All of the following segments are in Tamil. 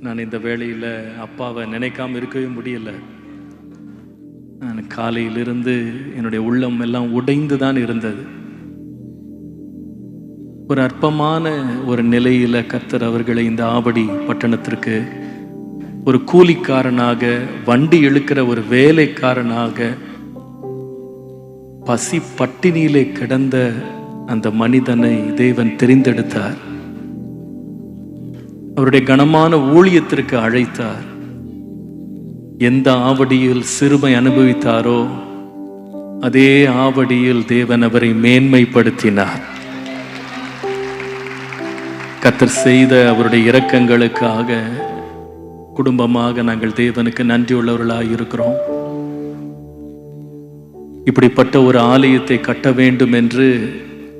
நான் இந்த வேளையில் அப்பாவை நினைக்காம இருக்கவே முடியல. நான் காலையிலிருந்து என்னுடைய உள்ளம் எல்லாம் உடைந்து தான் இருந்தது. ஒரு அற்பமான ஒரு நிலையில கர்த்தர் அவர்களை இந்த ஆவடி பட்டணத்திற்கு ஒரு கூலிக்காரனாக வண்டி இழுக்கிற ஒரு வேலைக்காரனாக பசி பட்டினியிலே கிடந்த அந்த மனிதனை தேவன் தெரிந்தெடுத்தார். அவருடைய கனமான ஊழியத்திற்கு அழைத்தார். எந்த ஆவடியில் சிறுமை அனுபவித்தாரோ அதே ஆவடியில் தேவன் அவரை மேன்மைப்படுத்தினார். கத்தர் செய்த அவருடைய இரக்கங்களுக்காக குடும்பமாக நாங்கள் தேவனுக்கு நன்றியுள்ளவர்களாக இருக்கிறோம். இப்படிப்பட்ட ஒரு ஆலயத்தை கட்ட வேண்டும் என்று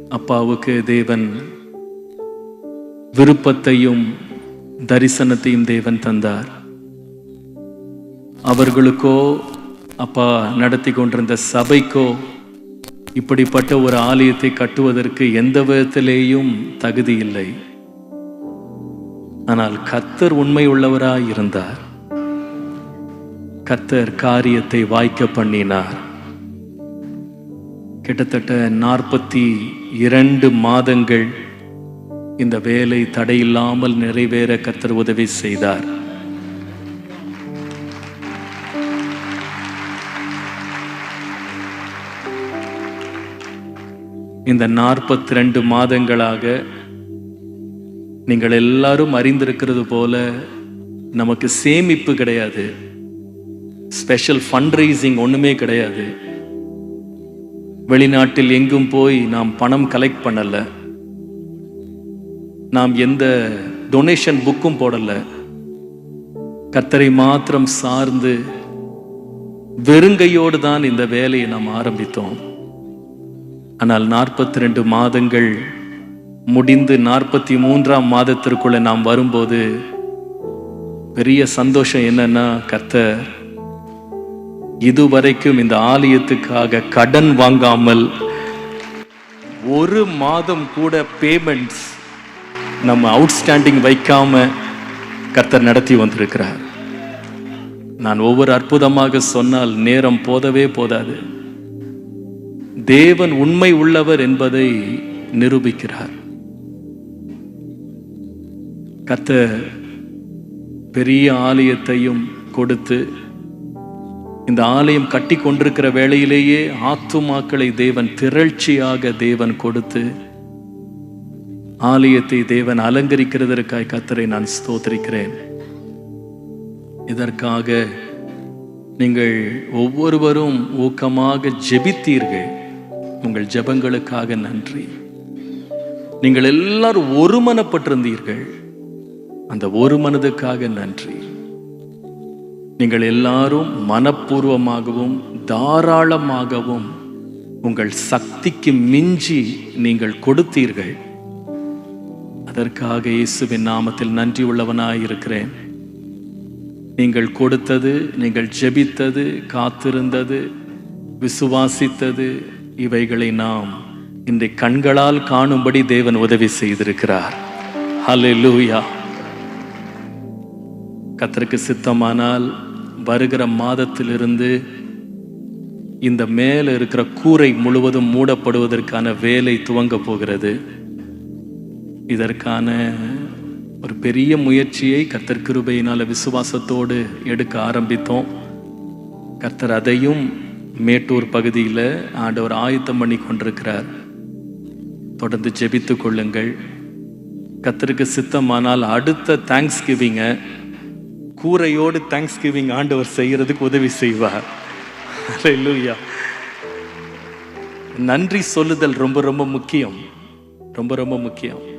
அப்பாவுக்கு தேவன் விருப்பத்தையும் தரிசனத்தையும் தேவன் தந்தார். அவர்களுக்கோ அப்பா நடத்தி கொண்டிருந்த சபைக்கோ இப்படிப்பட்ட ஒரு ஆலயத்தை கட்டுவதற்கு எந்த விதத்திலேயும் தகுதி இல்லை. ஆனால் கத்தர் உண்மை உள்ளவராய் இருந்தார். கத்தர் காரியத்தை வாய்க்க பண்ணினார். கிட்டத்தட்ட நாற்பத்தி இரண்டு மாதங்கள் இந்த வேலை தடையில்லாமல் நிறைவேற கத்தர் உதவி செய்தார். இந்த நாற்பத்தி ரெண்டு மாதங்களாக நீங்கள் எல்லாரும் அறிந்திருக்கிறது போல நமக்கு சேமிப்பு கிடையாது. ஸ்பெஷல் ஃபண்ட் ரைசிங் ஒன்றுமே கிடையாது. வெளிநாட்டில் எங்கும் போய் நாம் பணம் கலெக்ட் பண்ணலை. நாம் எந்த டொனேஷன் புக்கும் போடல. கத்தரை மாத்திரம் சார்ந்து வெறுங்கையோடு தான் இந்த வேலையை நாம் ஆரம்பித்தோம். ஆனால் நாற்பத்தி ரெண்டு மாதங்கள் முடிந்து நாற்பத்தி மூன்றாம் மாதத்திற்குள்ள நாம் வரும்போது பெரிய சந்தோஷம் என்னன்னா கத்தர் இதுவரைக்கும் இந்த ஆலயத்துக்காக கடன் வாங்காமல் ஒரு மாதம் கூட பேமெண்ட்ஸ் நம்ம அவுட்ஸ்டாண்டிங் வைக்காம கர்த்தர் நடத்தி வந்திருக்கிறார். நான் ஒவ்வொரு அற்புதமாக சொன்னால் நேரம் போதவே போதாது. தேவன் உண்மை உள்ளவர் என்பதை நிரூபிக்கிறார். கத்த பெரிய ஆலயத்தையும் கொடுத்து இந்த ஆலயம் கட்டி கொண்டிருக்கிற வேளையிலேயே ஆத்துமாக்களை தேவன் திரட்சியாக தேவன் கொடுத்து ஆலயத்தை தேவன் அலங்கரிக்கிறதற்காய் கத்தரை நான் ஸ்தோத்திரிக்கிறேன். இதற்காக நீங்கள் ஒவ்வொருவரும் ஊக்கமாக ஜெபித்தீர்கள். உங்கள் ஜெபங்களுக்காக நன்றி. நீங்கள் எல்லாரும் ஒருமனப்பட்டிருந்தீர்கள். அந்த ஒரு மனதுக்காக நன்றி. நீங்கள் எல்லாரும் மனப்பூர்வமாகவும் தாராளமாகவும் உங்கள் சக்திக்கு மிஞ்சி நீங்கள் கொடுத்தீர்கள். அதற்காக இயேசுவின் நாமத்தில் நன்றி உள்ளவனாய் இருக்கிறேன் நீங்கள் கொடுத்தது நீங்கள் ஜெபித்தது காத்திருந்தது விசுவாசித்தது இவைகளை நாம் இன்றை கண்களால் காணும்படி தேவன் உதவி செய்திருக்கிறார். லூயா கத்தருக்கு சித்தமானால் வருகிற மாதத்திலிருந்து இந்த மேலே இருக்கிற கூரை முழுவதும் மூடப்படுவதற்கான வேலை துவங்க போகிறது. இதற்கான ஒரு பெரிய முயற்சியை கர்த்தர் கிருபையினால் விசுவாசத்தோடு எடுக்க ஆரம்பித்தோம். கர்த்தர் அதையும் மேட்டூர் பகுதியில் ஆண்டவர் ஆயத்தம் பண்ணி கொண்டிருக்கிறார். தொடர்ந்து ஜெபித்து கொள்ளுங்கள். கத்தருக்கு சித்தமானால் அடுத்த தேங்க்ஸ் கிவிங்கை கூரையோடு தேங்க்ஸ் கிவிங் ஆண்டவர் செய்கிறதுக்கு உதவி செய்வார். அல்லேலூயா நன்றி சொல்லுதல் ரொம்ப ரொம்ப முக்கியம். ரொம்ப ரொம்ப முக்கியம்.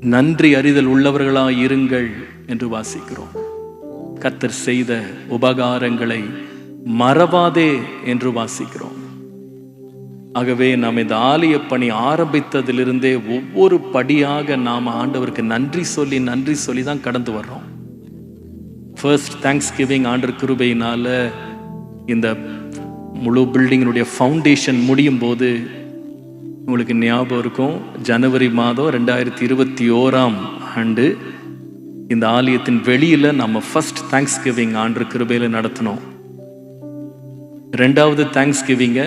நன்றி அறிதல் உள்ளவர்களாய் இருங்கள் என்று வாசிக்கிறோம். கத்தர் செய்த உபகாரங்களை மறவாதே என்று வாசிக்கிறோம். ஆகவே நாம் இந்த ஆலய பணி ஆரம்பித்ததிலிருந்தே ஒவ்வொரு படியாக நாம் ஆண்டவருக்கு நன்றி சொல்லி நன்றி சொல்லி தான் கடந்து வர்றோம். ஃபர்ஸ்ட் தேங்க்ஸ் கிவிங் ஆண்டர் கிருபையினால இந்த முழு பில்டிங்கினுடைய ஃபவுண்டேஷன் முடியும் போது உங்களுக்கு ஞாபகம் இருக்கும். ஜனவரி மாதம் ரெண்டாயிரத்தி இருபத்தி ஓராம் ஆண்டு இந்த ஆலயத்தின் வெளியில் நம்ம ஃபர்ஸ்ட் தேங்க்ஸ் கிவிங் ஆண்டு கிருபையில் நடத்தினோம். ரெண்டாவது தேங்க்ஸ் கிவிங்க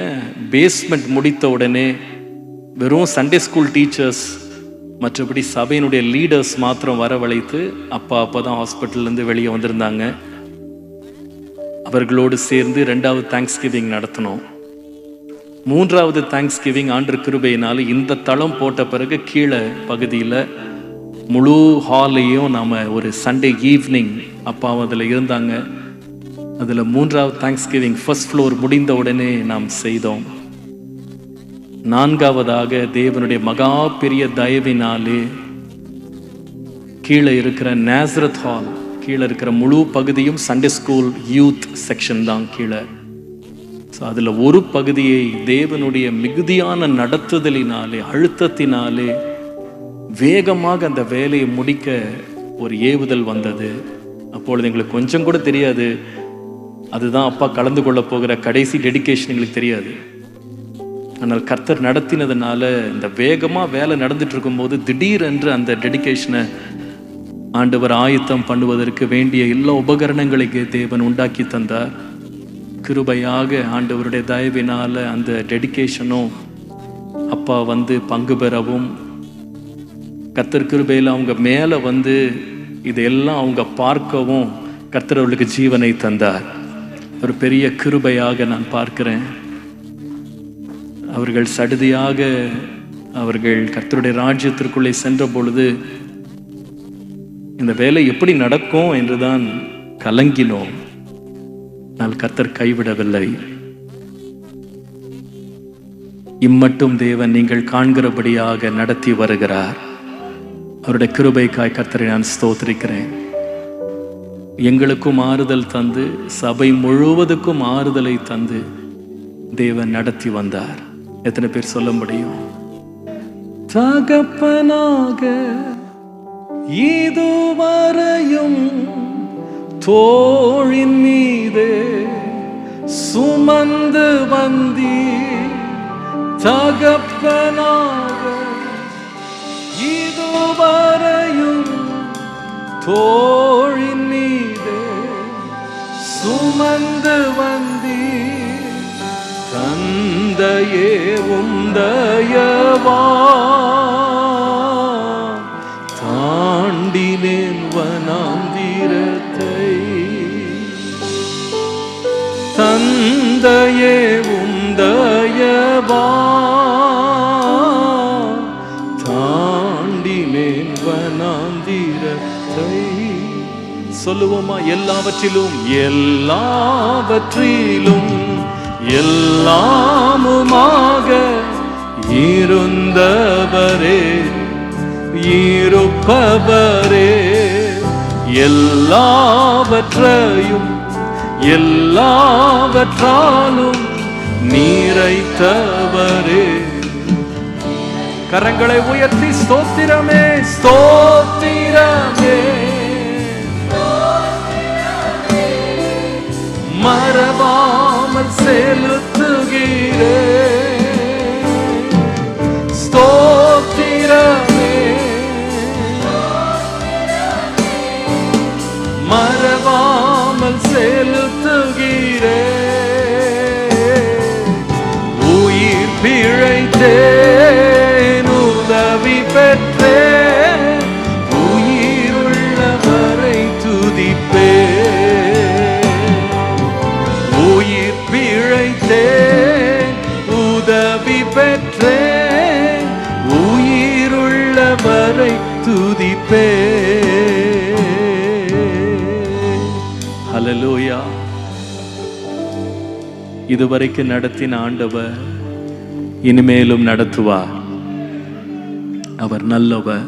பேஸ்மெண்ட் முடித்த உடனே வெறும் சண்டே ஸ்கூல் டீச்சர்ஸ் மற்றபடி சபையினுடைய லீடர்ஸ் மாத்திரம் வரவழைத்து அப்பா அப்பா தான் ஹாஸ்பிட்டல்லேருந்து வெளியே வந்திருந்தாங்க. அவர்களோடு சேர்ந்து ரெண்டாவது தேங்க்ஸ் கிவிங் நடத்தினோம். மூன்றாவது தேங்க்ஸ் கிவிங் ஆண்டு கிருபையினால் இந்த தளம் போட்ட பிறகு கீழே பகுதியில் முழு ஹாலையும் நாம் ஒரு சண்டே ஈவினிங் அப்பாவும் அதில் இருந்தாங்க. அதில் மூன்றாவது தேங்க்ஸ் கிவிங் ஃபர்ஸ்ட் ஃப்ளோர் முடிந்த உடனே நாம் செய்தோம். நான்காவதாக தேவனுடைய மகா பெரிய தயவினாலே கீழே இருக்கிற நேசரத் ஹால் கீழே இருக்கிற முழு பகுதியும் சண்டே ஸ்கூல் யூத் செக்ஷன் தான் கீழே. ஸோ அதில் ஒரு பகுதியை தேவனுடைய மிகுதியான நடத்துதலினாலே அழுத்தத்தினாலே வேகமாக அந்த வேலையை முடிக்க ஒரு ஏவுதல் வந்தது. அப்பொழுது எங்களுக்கு கொஞ்சம் கூட தெரியாது. அதுதான் அப்பா கலந்து கொள்ள போகிற கடைசி டெடிகேஷன் எங்களுக்கு தெரியாது. ஆனால் கர்த்தர் நடத்தினதுனால இந்த வேகமாக வேலை நடந்துட்டு இருக்கும்போது திடீரென்று அந்த டெடிக்கேஷனை ஆண்டவர் ஆயத்தம் பண்ணுவதற்கு வேண்டிய எல்லா உபகரணங்களைக்கு தேவன் உண்டாக்கி தந்தார். கிருபையாக ஆண்டவருடைய தயவினால் அந்த டெடிகேஷனும் அப்பா வந்து பங்கு பெறவும். கத்தர் கிருபையில் அவங்க மேலே வந்து இதையெல்லாம் அவங்க பார்க்கவும் கர்த்தர் அவளுக்கு ஜீவனை தந்தார். ஒரு பெரிய கிருபையாக நான் பார்க்கிறேன். அவர்கள் சடுதியாக அவர்கள் கர்த்தருடைய ராஜ்யத்திற்குள்ளே சென்ற பொழுது இந்த வேலை எப்படி நடக்கும் என்றுதான் கலங்கினோம். ஆனால் கத்தர் கைவிடவில்லை. இம்மட்டும் தேவன் நீங்கள் காண்கிறபடியாக நடத்தி வருகிறார். அவருடைய கிருபைக்காய் கத்தரை நான் ஸ்தோத்திரிக்கிறேன். எங்களுக்கும் ஆறுதல் தந்து சபை முழுவதுக்கும் ஆறுதலை தந்து தேவன் நடத்தி வந்தார். எத்தனை பேர் சொல்ல முடியும்? தகப்பனாக இதுவரையும் தோழின் மீது சுமந்து வந்தி தகப்பனாக இதுவரையும் தோழின் மீது சுமந்து வந்தி தந்தையே உந்தயவா தந்தையே உந்தயவா தாண்டினேன் வனாந்திரத்தை சொல்லுவோமா? எல்லாவற்றிலும் எல்லாவற்றிலும் எல்லாமுமாக இருந்தவரே இருப்பவரே எல்லாவற்றையும் எல்லாவற்றாலும் நீரைத்தவரே. கரங்களை உயர்த்தி ஸ்தோத்திரமே ஸ்தோத்திரமே. மறவாமல் செலுத்துகிறே. ஸ்தோத்திரமே. மறவாமல் செலுத்துகிறே. உயிர் பிழைத்தேன் உதவி பெற்றேன். உயிருள்ளவரை துதிப்பேன். உயிர் பிழைத்தேன் இதுவரைக்கும் நடத்தின ஆண்டவர் இனிமேலும் நடத்துவார். அவர் நல்லவர்.